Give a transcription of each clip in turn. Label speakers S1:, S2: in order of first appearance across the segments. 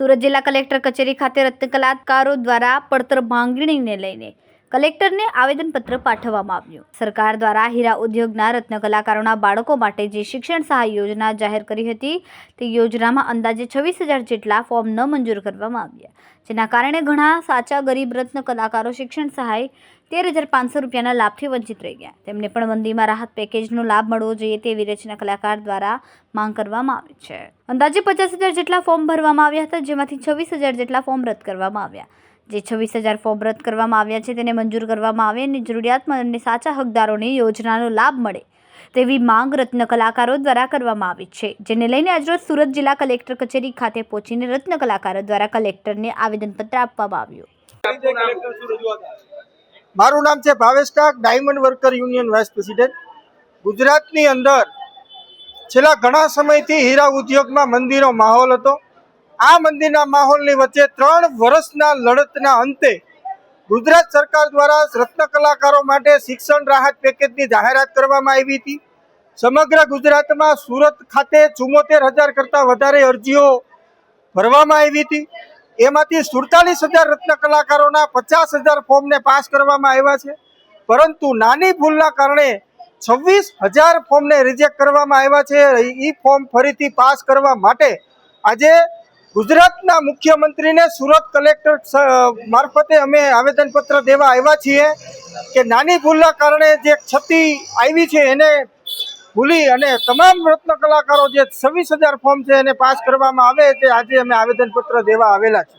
S1: સુરત જિલ્લા કલેક્ટર કચેરી ખાતે રત્નકલાકારો દ્વારા પડતર માંગણીને લઈને કલેક્ટરને આવેદનપત્ર પાઠવવામાં આવ્યું. સરકાર દ્વારા હીરા ઉદ્યોગના રત્ન કલાકારોના બાળકો માટે જે શિક્ષણ સહાય યોજના જાહેર કરી હતી, તે યોજનામાં અંદાજે છવ્વીસ હજાર જેટલા ફોર્મ ન મંજૂર કરવામાં આવ્યા, જેના કારણે ઘણા સાચા ગરીબ રત્ન કલાકારો શિક્ષણ સહાય તેર હજાર પાંચસો રૂપિયાના લાભથી વંચિત રહી ગયા. તેમને પણ મંદીમાં રાહત પેકેજનો લાભ મળવો જોઈએ તેવી રચના કલાકાર દ્વારા માંગ કરવામાં આવી છે. અંદાજે પચાસ હજાર જેટલા ફોર્મ ભરવામાં આવ્યા હતા, જેમાંથી છવ્વીસ હજાર જેટલા ફોર્મ રદ કરવામાં આવ્યા. જે છવ્વીસ હજાર ફોર્મ રદ કરવામાં આવ્યા છે તેને મંજૂર કરવામાં આવે અને જરૂરિયાતમંદ અને સાચા હકદારોને યોજનાનો લાભ મળે તેવી માંગ રત્ન કલાકારો દ્વારા કરવામાં આવી છે. જેને લઈને આજરોજ સુરત જિલ્લા કલેક્ટર કચેરી ખાતે પહોંચીને રત્ન કલાકારો દ્વારા કલેક્ટરને આવેદનપત્ર આપવામાં આવ્યું.
S2: મારું નામ છે Bhavesh Kak, diamond worker union vice president. ગુજરાતની અંદર છેલ્લા ઘણા સમયથી હીરા ઉદ્યોગમાં મંદીનો માહોલ હતો. આ મંદિરના માહોલની વચ્ચે ત્રણ વર્ષના લડતના અંતે ગુજરાત સરકાર દ્વારા રત્ન કલાકારો માટે શિક્ષણ રાહત પેકેજની જાહેરાત કરવામાં આવી હતી. સમગ્ર ગુજરાતમાં સુરત ખાતે ચુમ્મોતેર હજાર કરતાં વધારે અરજીઓ ભરવામાં આવી હતી. એમાંથી સુડતાલીસ હજાર રત્ન કલાકારોના પચાસ હજાર ફોર્મને પાસ કરવામાં આવ્યા છે. પરંતુ નાની ભૂલના કારણે છવ્વીસ હજાર ફોર્મને રિજેક્ટ કરવામાં આવ્યા છે. એ ફોર્મ ફરીથી પાસ કરવા માટે આજે ગુજરાતના મુખ્યમંત્રીને સુરત કલેક્ટર મારફતે અમે આવેદનપત્ર દેવા આવ્યા છીએ કે નાની ભૂલના કારણે જે ક્ષતિ આવી છે એને ભૂલી અને તમામ રત્ન કલાકારો જે છવ્વીસ હજાર ફોર્મ છે એને પાસ કરવામાં આવે તે આજે અમે આવેદનપત્ર દેવા આવેલા છે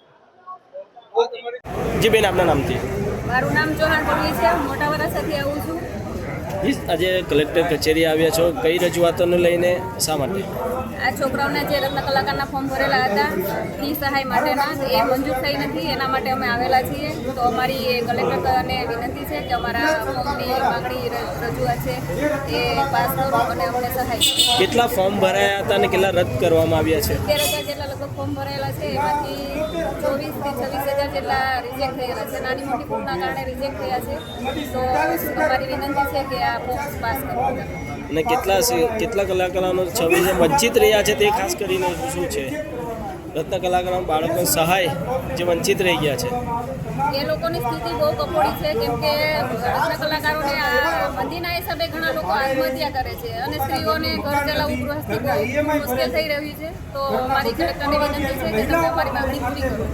S3: જી બેન આપના નામથી.
S4: મારું નામ ચૌહાણ છે. મોટા વરાસાથી આવું છું.
S3: આજે કલેક્ટર કચેરી આવ્યા છો. કઈ રજૂઆતોને લઈને શા માટે?
S4: આ છોકરાઓને જે રત્ન કલાકારના ફોર્મ ભરેલા હતા ફી સહાય માટેના. એ મંજૂર થઈ નથી એના માટે અમે આવેલા છીએ. તો અમારી એ કલેક્ટરને વિનંતી છે કે અમારા ફોર્મની માંગણી રજૂઆત છે એ પાસ કરો અને અમને સહાય
S3: કેટલા ફોર્મ ભરાયા હતા અને કેટલા રદ કરવામાં આવ્યા છે
S4: તેર હજાર જેટલા લગભગ ફોર્મ ભરેલા છે, એમાંથી ચોવીસથી છવ્વીસ હજાર જેટલા રિજેક્ટ થયેલા છે. નાની મોટી ફોર્મના કારણે રિજેક્ટ થયા છે. તો અમારી વિનંતી છે કે આ ફોર્મ પાસ કરો.
S3: અને કેટલા કેટલા કલાકારોનો છવ્વીસ વંચિત રહ્યા છે તે ખાસ કરીને શું છે? રત્ન કલાકારો બાળકો સહાય જે વંચિત રહી ગયા છે.
S4: એ લોકોની સ્થિતિ બહુ કફોડી છે, કેમ કે રત્ન કલાકારોને મંદીના હિસાબે ઘણા લોકો આત્મહત્યા કરે છે અને સ્ત્રીઓને ઘર ચલાવવું ગૃહસ્થી મુશ્કેલ થઈ રહ્યું છે. તો મારી કલેક્ટરને વિનંતી છે કે તમે અમારી માંગણી પૂરી કરો.